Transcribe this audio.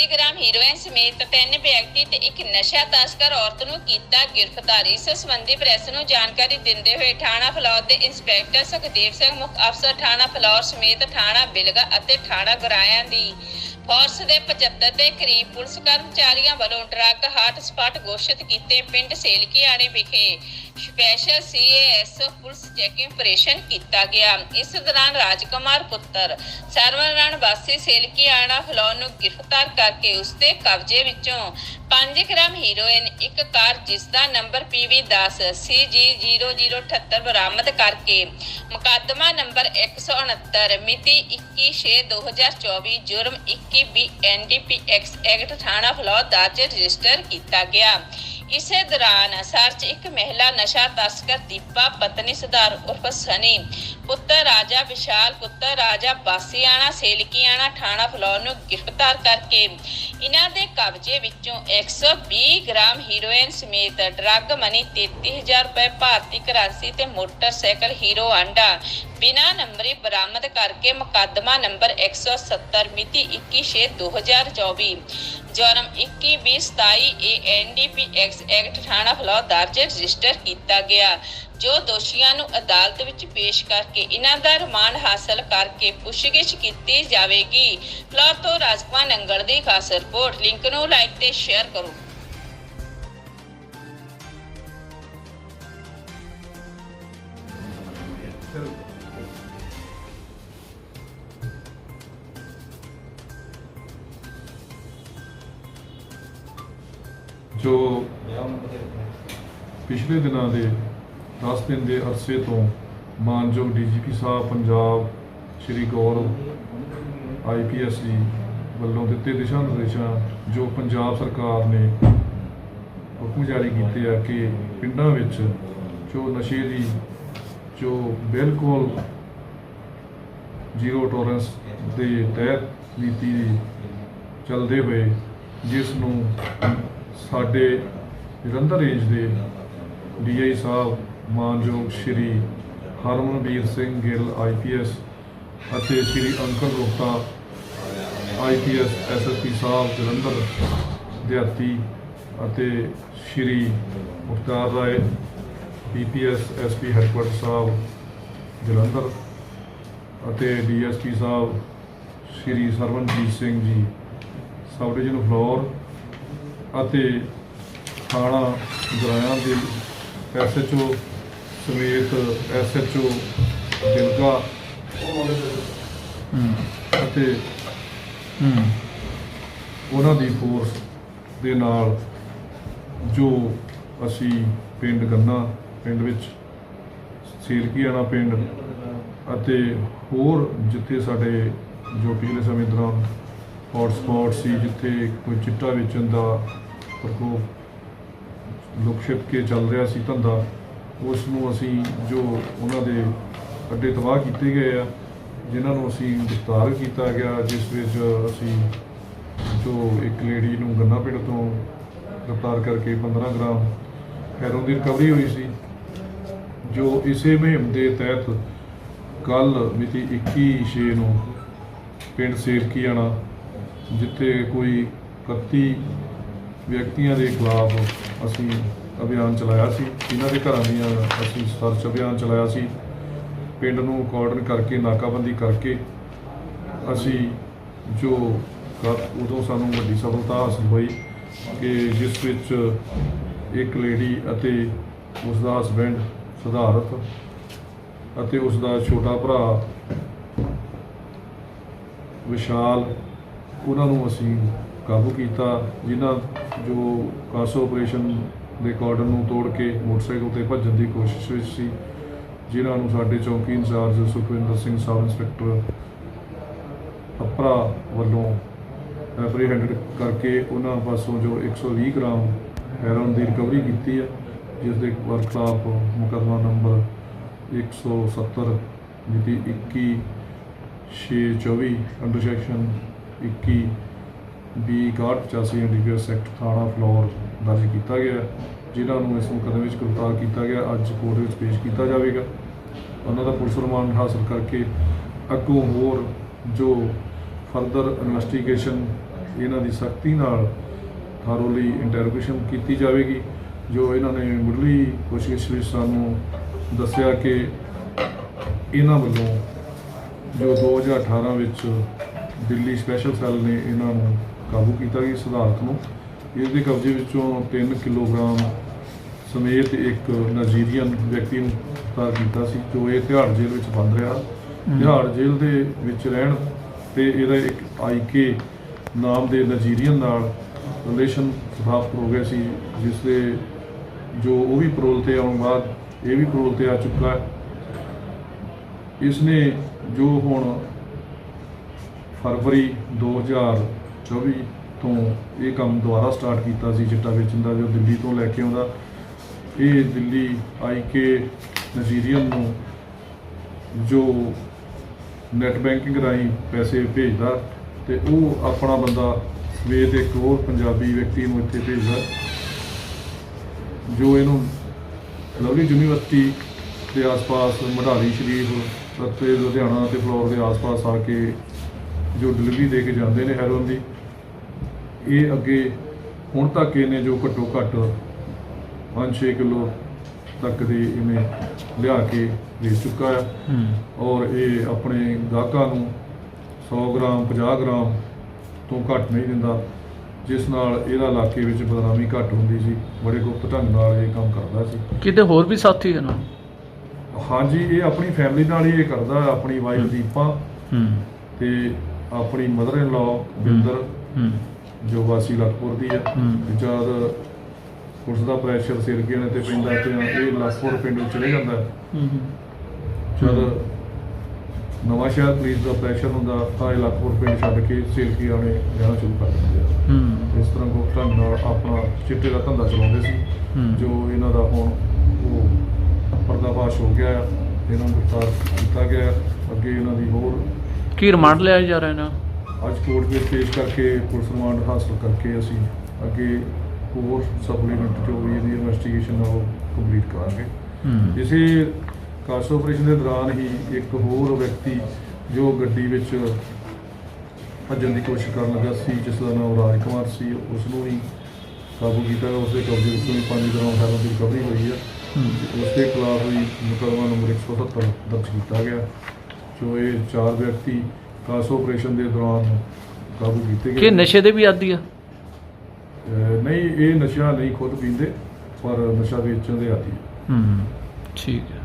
80 gram heroin ਸਮੇਤ ਤਿੰਨ ਵਿਅਕਤੀ ਤੇ ਇੱਕ ਨਸ਼ਾ ਤਸਕਰ ਔਰਤ ਨੂੰ ਕੀਤਾ ਗ੍ਰਿਫਤਾਰ। ਇਸ ਸੰਬੰਧੀ ਪ੍ਰੈਸ ਨੂੰ ਜਾਣਕਾਰੀ ਦਿੰਦੇ ਹੋਏ ਥਾਣਾ ਫਲੌਰ ਦੇ ਇੰਸਪੈਕਟਰ ਸੁਖਦੇਵ ਸਿੰਘ, ਮੁੱਖ ਅਫਸਰ ਥਾਣਾ ਫਲੌਰ ਸਮੇਤ ਥਾਣਾ ਬਿਲਗਾ ਅਤੇ ਥਾਣਾ ਗਰਾਇਆਂ ਦੀ ਫੋਰਸ ਦੇ 75 ਦੇ ਕਰੀਬ ਪੁਲਿਸ ਕਰਮਚਾਰੀਆਂ ਵੱਲੋਂ ਡਰੱਗ ਹਾਟ ਸਪਾਟ ਘੋਸ਼ਿਤ ਕੀਤੇ ਪਿੰਡ ਸੇਲਕੀਆਣੇ ਵਿਖੇ। Special CAS police checking operation ਕੀਤਾ ਗਿਆ। ਇਸ ਦੌਰਾਨ ਰਾਜਕੁਮਾਰ ਪੁੱਤਰ ਸਰਵਨਰਨ ਵਾਸੀ ਸੇਲਕੀਆਣਾ ਫਲੌਰ ਨੂੰ ਗ੍ਰਿਫਤਾਰ ਕਰਕੇ ਉਸ ਦੇ ਕਬਜ਼ੇ ਵਿੱਚੋਂ 5 ਗ੍ਰਾਮ ਹੀਰੋਇਨ, ਇੱਕ ਕਾਰ ਜਿਸ ਦਾ ਨੰਬਰ PV10 CG0078 ਬਰਾਮਦ ਕਰਕੇ ਮੁਕੱਦਮਾ ਨੰਬਰ 169 ਮਿਤੀ 21/6/2024 ਜੁਰਮ 21 ਬੀ ਐਨਡੀਪੀਐਕਸ ਐਕਟ ਥਾਣਾ ਫਲੌਰ ਦਰਜ ਰਜਿਸਟਰ ਕੀਤਾ ਗਿਆ। ਇਸੇ ਦੌਰਾਨ ਸਰਚ ਇੱਕ ਮਹਿਲਾ ਨਸ਼ਾ ਤਸਕਰ ਦੀਪਾ ਪਤਨੀ ਸੁਧਾਰ ਉਰਫ ਸਨੀ, ਪੁੱਤਰ ਰਾਜਾ ਵਿਸ਼ਾਲ, ਪੁੱਤਰ ਰਾਜਾ ਬਾਸੀਆਣਾ, ਸੇਲਕੀਆਣਾ ਥਾਣਾ ਫਲੌਰ ਨੂੰ ਗ੍ਰਿਫਤਾਰ ਕਰਕੇ ਇਹਨਾਂ ਦੇ ਕਬਜ਼ੇ ਵਿੱਚੋਂ 120 ਗ੍ਰਾਮ ਹੀਰੋਇਨ ਸਮੇਤ ਡਰੱਗ ਮਨੀ 33000 ਰੁਪਏ ਭਾਰਤੀ ਕਰੰਸੀ ਤੇ ਮੋਟਰਸਾਈਕਲ ਹੀਰੋ ਆਂਡਾ ਬਿਨਾ ਨੰਬਰੀ ਬਰਾਮਦ ਕਰਕੇ ਮੁਕੱਦਮਾ ਨੰਬਰ 170 ਮਿਤੀ 21/6/2024 ਜਨਮ 21/27 ਐਨਡੀਪੀਐਕਸ ਐਕਟ ਥਾਣਾ ਫਲੌਰ, ਦਰਜ ਰਜਿਸਟਰ ਕੀਤਾ ਗਿਆ। ਜੋ ਦੋਸ਼ੀਆਂ ਨੂੰ ਅਦਾਲਤ ਵਿੱਚ ਪੇਸ਼ ਕਰਕੇ ਇਹਨਾਂ ਦਾ ਰਿਮਾਂਡ ਹਾਸਲ ਕਰਕੇ ਪੁੱਛਗਿੱਛ ਕੀਤੀ ਜਾਵੇਗੀ। ਫਲੌਰ ਤੋਂ ਰਾਜਕੁਮਾਰ ਨੰਗਲ ਦੀ ਖਾਸ ਰਿਪੋਰਟ। ਲਿੰਕ ਨੂੰ ਲਾਈਕ ਤੇ ਸ਼ੇਅਰ ਕਰੋ। ਜੋ ਪਿਛਲੇ ਦਿਨਾਂ ਦੇ 10 ਦਿਨ ਦੇ ਅਰਸੇ ਤੋਂ ਮਾਨਯੋਗ ਡੀਜੀਪੀ ਸਾਹਿਬ ਪੰਜਾਬ ਸ਼੍ਰੀ ਗੌਰਵ ਆਈਪੀਐਸ ਜੀ ਵੱਲੋਂ ਦਿੱਤੇ ਦਿਸ਼ਾ ਨਿਰਦੇਸ਼ਾਂ ਜੋ ਪੰਜਾਬ ਸਰਕਾਰ ਨੇ ਹੁਕਮ ਜਾਰੀ ਕੀਤੇ ਆ ਕਿ ਪਿੰਡਾਂ ਵਿੱਚ ਜੋ ਨਸ਼ੇ ਦੀ ਜੋ ਬਿਲਕੁਲ ਜ਼ੀਰੋ ਟੋਲਰੈਂਸ ਦੇ ਤਹਿਤ ਨੀਤੀ ਚੱਲਦੇ ਹੋਏ, ਜਿਸ ਨੂੰ ਸਾਡੇ ਜਲੰਧਰ ਰੇਂਜ ਦੇ ਡੀਆਈ ਸਾਹਿਬ ਮਾਨਯੋਗ ਸ਼੍ਰੀ ਹਰਮਨਵੀਰ ਸਿੰਘ ਗਿੱਲ ਆਈਪੀਐਸ ਅਤੇ ਸ਼੍ਰੀ ਅੰਕਲ ਰੋਹਤਾ ਆਈਪੀਐਸ ਐਸਐਸਪੀ ਸਾਹਿਬ ਜਲੰਧਰ ਦਿਹਾਤੀ ਅਤੇ Shri Mukhtar Rai PPS SP headquarter ਸਾਹਿਬ ਜਲੰਧਰ ਅਤੇ ਡੀਐਸਪੀ ਸਾਹਿਬ ਸ਼੍ਰੀ Sarwanjit Singh ji sub division floor ਅਤੇ ਥਾਣਾ ਗਰਾਇਆ ਦੇ ਐਸਐਚਓ ਸਮੇਤ ਐਸਐਚਓ ਦਿਲਗਾ ਅਤੇ ਉਹਨਾਂ ਦੀ ਫੋਰਸ ਦੇ ਨਾਲ ਜੋ ਅਸੀਂ ਪਿੰਡ ਗੰਨਾ ਪਿੰਡ ਵਿੱਚ ਸੇਲਕੀਆਣਾ ਪਿੰਡ ਅਤੇ ਹੋਰ ਜਿੱਥੇ ਸਾਡੇ ਜੋ ਪਿਛਲੇ ਸਮੇਂ ਦੌਰਾਨ ਹੌਟ ਸਪੌਟ ਸੀ ਜਿੱਥੇ ਕੋਈ ਚਿੱਟਾ ਵੇਚਣ ਦਾ ਪ੍ਰਕੋਪ ਲੁਕ ਛਿਪ ਕੇ ਚੱਲ ਰਿਹਾ ਸੀ ਧੰਦਾ ਉਸ ਨੂੰ ਅਸੀਂ ਜੋ ਉਹਨਾਂ ਦੇ ਅੱਡੇ ਤਬਾਹ ਕੀਤੇ ਗਏ ਆ, ਜਿਨ੍ਹਾਂ ਨੂੰ ਅਸੀਂ ਗ੍ਰਿਫਤਾਰ ਕੀਤਾ ਗਿਆ, ਜਿਸ ਵਿੱਚ ਅਸੀਂ ਜੋ ਇੱਕ ਲੇਡੀ ਨੂੰ ਗੰਨਾ ਪਿੰਡ ਤੋਂ ਗ੍ਰਿਫਤਾਰ ਕਰਕੇ 15 ਗ੍ਰਾਮ ਹੈਰੋਨ ਦੀ ਰਿਕਵਰੀ ਹੋਈ ਸੀ, ਜੋ ਇਸੇ ਮੁਹਿੰਮ ਦੇ ਤਹਿਤ ਕੱਲ ਮਿਤੀ 21/6 ਨੂੰ ਪਿੰਡ ਸੇਰਕੀਆਣਾ ਜਿੱਥੇ ਕੋਈ 31 ਵਿਅਕਤੀਆਂ ਦੇ ਖਿਲਾਫ ਅਸੀਂ ਅਭਿਆਨ ਚਲਾਇਆ ਸੀ। ਇਹਨਾਂ ਦੇ ਘਰਾਂ ਦੀਆਂ ਅਸੀਂ ਸਰਚ ਅਭਿਆਨ ਚਲਾਇਆ ਸੀ। ਪਿੰਡ ਨੂੰ ਕਾਰਡਨ ਕਰਕੇ, ਨਾਕਾਬੰਦੀ ਕਰਕੇ ਅਸੀਂ ਜੋ ਉਦੋਂ ਸਾਨੂੰ ਵੱਡੀ ਸਫਲਤਾ ਹਾਸਲ ਹੋਈ ਕਿ ਜਿਸ ਵਿੱਚ ਇੱਕ ਲੇਡੀ ਅਤੇ ਉਸ ਦਾ ਹਸਬੈਂਡ ਸਿਧਾਰਥ ਅਤੇ ਉਸ ਦਾ ਛੋਟਾ ਭਰਾ ਵਿਸ਼ਾਲ, ਉਹਨਾਂ ਨੂੰ ਅਸੀਂ ਕਾਬੂ ਕੀਤਾ, ਜਿਨ੍ਹਾਂ ਜੋ ਕਾਸੋ ਆਪਰੇਸ਼ਨ ਦੇ ਕਾਰਡਨ ਨੂੰ ਤੋੜ ਕੇ ਮੋਟਰਸਾਈਕਲ ਤੇ ਭੱਜਣ ਦੀ ਕੋਸ਼ਿਸ਼ ਵਿੱਚ ਸੀ, ਜਿਨ੍ਹਾਂ ਨੂੰ ਸਾਡੇ ਚੌਕੀ incharge Sukhwinder Singh sub inspector Apra ਵੱਲੋਂ ਐਪਰੀਹੈਂਡਡ ਕਰਕੇ ਉਹਨਾਂ ਪਾਸੋਂ ਜੋ 120 ਗ੍ਰਾਮ ਹੈਰੋਨ ਦੀ ਰਿਕਵਰੀ ਕੀਤੀ ਹੈ, ਜਿਸ ਦੇ ਖਿਲਾਫ ਮੁਕੱਦਮਾ ਨੰਬਰ 170 ਮਿਤੀ 21 624 under section 21 B 6185 NDPS act ਥਾਣਾ ਫਲੋਰ ਦਰਜ ਕੀਤਾ ਗਿਆ ਜਿਨ੍ਹਾਂ ਨੂੰ ਇਸ ਮੁਕੱਦਮੇ ਵਿੱਚ ਗ੍ਰਿਫਤਾਰ ਕੀਤਾ ਗਿਆ, ਅੱਜ ਕੋਰਟ ਵਿੱਚ ਪੇਸ਼ ਕੀਤਾ ਜਾਵੇਗਾ। ਉਹਨਾਂ ਦਾ ਪੁਲਿਸ ਰਿਮਾਂਡ ਹਾਸਲ ਕਰਕੇ ਅੱਗੋਂ ਹੋਰ ਜੋ ਫਰਦਰ ਇਨਵੈਸਟੀਗੇਸ਼ਨ ਇਹਨਾਂ ਦੀ ਸਖਤੀ ਨਾਲ ਥਾਰੋਲੀ ਇੰਟਰੋਗੇਸ਼ਨ ਕੀਤੀ ਜਾਵੇਗੀ, ਜੋ ਇਹਨਾਂ ਨੇ ਮੁੱਢਲੀ ਕੋਸ਼ਿਸ਼ ਵਿੱਚ ਸਾਨੂੰ ਦੱਸਿਆ ਕਿ ਇਹਨਾਂ ਵੱਲੋਂ ਜੋ 2018 ਵਿੱਚ ਦਿੱਲੀ ਸਪੈਸ਼ਲ ਸੈੱਲ ਨੇ ਇਹਨਾਂ ਨੂੰ ਕਾਬੂ ਕੀਤਾ ਗਿਆ ਸਿਧਾਰਥ ਨੂੰ। ਇਸ ਦੇ ਕਬਜ਼ੇ ਵਿੱਚੋਂ 3 ਕਿਲੋਗ੍ਰਾਮ ਸਮੇਤ ਇੱਕ ਨਾਈਜੀਰੀਅਨ ਵਿਅਕਤੀ ਨੂੰ ਗ੍ਰਿਫਤਾਰ ਕੀਤਾ ਸੀ ਜੋ ਇਹ ਤਿਹਾੜ ਜੇਲ੍ਹ ਵਿੱਚ ਬੰਦ ਰਿਹਾ। ਤਿਹਾੜ ਜੇਲ੍ਹ ਦੇ ਵਿੱਚ ਰਹਿਣ ਤੇ ਇਹਦਾ ਇੱਕ ਆਈਕੇ ਨਾਮ ਦੇ ਨਾਈਜੀਰੀਅਨ ਨਾਲ ਰਿਲੇਸ਼ਨ ਸਥਾਪਿਤ ਹੋ ਗਿਆ ਸੀ ਜਿਸ ਦੇ ਜੋ ਉਹ ਵੀ ਪਰੋਲ ਤੇ ਆਉਣ ਬਾਅਦ ਇਹ ਵੀ ਪਰੋਲ ਤੇ ਆ ਚੁੱਕਾ ਇਸ ਨੇ ਜੋ ਹੁਣ ਫਰਵਰੀ 2024 ਤੋਂ ਇਹ ਕੰਮ ਦੁਬਾਰਾ ਸਟਾਰਟ ਕੀਤਾ ਸੀ ਚਿੱਟਾ ਵੇਚਣ ਦਾ, ਜੋ ਦਿੱਲੀ ਤੋਂ ਲੈ ਕੇ ਆਉਂਦਾ। ਇਹ ਦਿੱਲੀ ਆਈ ਕੇ ਨਜ਼ੀਰੀਅਨ ਨੂੰ ਜੋ ਨੈਟ ਬੈਂਕਿੰਗ ਰਾਹੀਂ ਪੈਸੇ ਭੇਜਦਾ ਤੇ ਉਹ ਆਪਣਾ ਬੰਦਾ ਸਵੇਦ ਇੱਕ ਹੋਰ ਪੰਜਾਬੀ ਵਿਅਕਤੀ ਨੂੰ ਇੱਥੇ ਭੇਜਦਾ, ਜੋ ਇਹਨੂੰ ਲਵਲੀ ਯੂਨੀਵਰਸਿਟੀ ਦੇ ਆਸ-ਪਾਸ ਮਢਾਲੀ ਸ਼ਰੀਫ ਅਤੇ ਲੁਧਿਆਣਾ ਤੇ ਫਲੋਰ ਦੇ ਆਸ-ਪਾਸ ਆ ਕੇ ਜੋ ਡਿਲੀਵਰੀ ਦੇ ਕੇ ਜਾਂਦੇ ਨੇ ਹੈਰੋਨ ਦੀ। ਇਹ ਅੱਗੇ ਹੁਣ ਤੱਕ ਇਹਨੇ ਜੋ ਘੱਟੋ ਘੱਟ 5-6 ਕਿਲੋ ਤੱਕ ਦੇ ਇਹਨੇ ਲਿਆ ਕੇ ਵੇਚ ਚੁੱਕਾ ਹੈ। ਔਰ ਇਹ ਆਪਣੇ ਗਾਹਕਾਂ ਨੂੰ 100 ਗ੍ਰਾਮ 50 ਗ੍ਰਾਮ ਤੋਂ ਘੱਟ ਨਹੀਂ ਦਿੰਦਾ ਜਿਸ ਨਾਲ ਇਹਦਾ ਇਲਾਕੇ ਵਿੱਚ ਬਦਨਾਮੀ ਘੱਟ ਹੁੰਦੀ ਸੀ। ਬੜੇ ਗੁਪਤ ਢੰਗ ਨਾਲ ਇਹ ਕੰਮ ਕਰਦਾ ਸੀ। ਕਿਤੇ ਹੋਰ ਵੀ ਸਾਥੀ ਹਨ ਹਾਂਜੀ ਇਹ ਆਪਣੀ ਫੈਮਿਲੀ ਨਾਲ ਹੀ ਇਹ ਕਰਦਾ ਆਪਣੀ ਵਾਈਫ ਦੀਪਾ ਹੂੰ। ਤੇ ਆਪਣੀ ਮਦਰ ਇਨ ਲਾਅ ਬਿੰਦਰ। ਹੂੰ। ਜੋ ਵਾਸੀ ਲਖਪੁਰ ਦੀ ਹੈ ਹੂੰ। ਜਦ ਪੁਲਿਸ ਦਾ ਪ੍ਰੈਸ਼ਰ ਸਿਰ ਗਿਆ ਨੇ ਤੇ ਪੈਂਦਾ ਤੇ ਇਹ ਲਖਪੁਰ ਪਿੰਡ ਚਲੇ ਜਾਂਦਾ ਹੈ। ਹੂੰ ਜਦ ਨਵਾਂ ਸ਼ਹਿਰ ਪੁਲਿਸ ਦਾ ਪ੍ਰੈਸ਼ਰ ਹੁੰਦਾ ਤਾਂ ਇਹ ਲਖਪੁਰ ਪਿੰਡ ਛੱਡ ਕੇ ਸਿਰਕੀ ਆਣੇ ਰਹਿਣਾ ਸ਼ੁਰੂ ਕਰ ਦਿੰਦੇ ਆ ਹੂੰ ਇਸ ਤਰ੍ਹਾਂ ਢੰਗ ਨਾਲ ਆਪਣਾ ਚਿੱਟੇ ਦਾ ਧੰਦਾ ਚਲਾਉਂਦੇ ਸੀ। ਜੋ ਇਹਨਾਂ ਦਾ ਹੁਣ ਉਹ ਪਰਦਾਫਾਸ਼ ਹੋ ਗਿਆ ਆ ਇਹਨਾਂ ਨੂੰ ਗ੍ਰਿਫਤਾਰ ਕੀਤਾ ਗਿਆ। ਅੱਗੇ ਇਹਨਾਂ ਦੀ ਹੋਰ ਕੀ ਰਿਮਾਂਡ ਲਿਆ ਜਾ ਰਿਹਾ ਨਾ ਅੱਜ ਕੋਰਟ ਵਿੱਚ ਪੇਸ਼ ਕਰਕੇ ਪੁਲਿਸ ਰਿਮਾਂਡ ਹਾਸਲ ਕਰਕੇ ਅਸੀਂ ਅੱਗੇ ਹੋਰ ਸਪਲੀਮੈਂਟ ਜੋ ਵੀ ਇਹਦੀ ਇਨਵੈਸਟੀਗੇਸ਼ਨ ਆ ਉਹ ਕੰਪਲੀਟ ਕਰਾਂਗੇ। ਹੂੰ। ਇਸੇ ਕਾਸ ਆਪਰੇਸ਼ਨ ਦੇ ਦੌਰਾਨ ਹੀ ਇੱਕ ਹੋਰ ਵਿਅਕਤੀ ਜੋ ਗੱਡੀ ਵਿੱਚ ਭੱਜਣ ਦੀ ਕੋਸ਼ਿਸ਼ ਕਰਨ ਲੱਗਾ ਸੀ ਜਿਸ ਦਾ ਨਾਮ ਰਾਜ ਕੁਮਾਰ ਸੀ ਉਸ ਨੂੰ ਵੀ ਕਾਬੂ ਕੀਤਾ ਉਸ ਦੇ ਕਬਜ਼ੇ ਵਿੱਚੋਂ ਵੀ 5 ਗ੍ਰਾਮ ਹੈਰੋਇਨ ਦੀ ਰਿਕਵਰੀ ਹੋਈ ਹੈ ਹੂੰ। ਉਸ ਦੇ ਖਿਲਾਫ ਵੀ ਮੁਕੱਦਮਾ ਨੰਬਰ 177 ਦਰਜ ਕੀਤਾ ਗਿਆ ਜੋ ਇਹ ਚਾਰ ਵਿਅਕਤੀ ਕਾਸ ਆਪਰੇਸ਼ਨ ਦੇ ਦੌਰਾਨ ਕਾਬੂ ਕੀਤੇ ਗਏ ਕਿ ਨਸ਼ੇ ਦੇ ਵੀ ਆਦੀ ਆ? ਅਹ ਨਹੀਂ ਇਹ ਨਸ਼ਾ ਨਹੀਂ ਖੁਦ ਪੀਂਦੇ ਪਰ ਨਸ਼ਾ ਵੇਚਣ ਦੇ ਆਦੀ ਹੂੰ। ਠੀਕ ਹੈ।